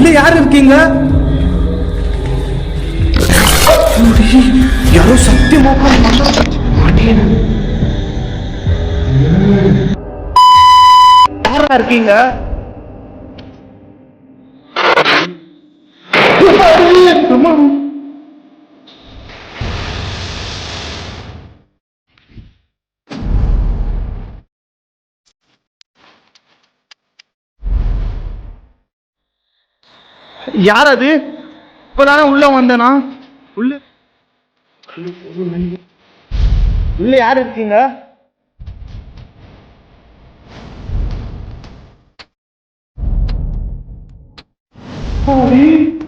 உள்ள யார் இருக்கீங்க? யாரோ சத்தியமா யாரா இருக்கீங்க? அம்மா. யார் அது இப்பதானே உள்ள வந்தேனா? உள்ள. உள்ள யார் இருக்கீங்க? ஏய்.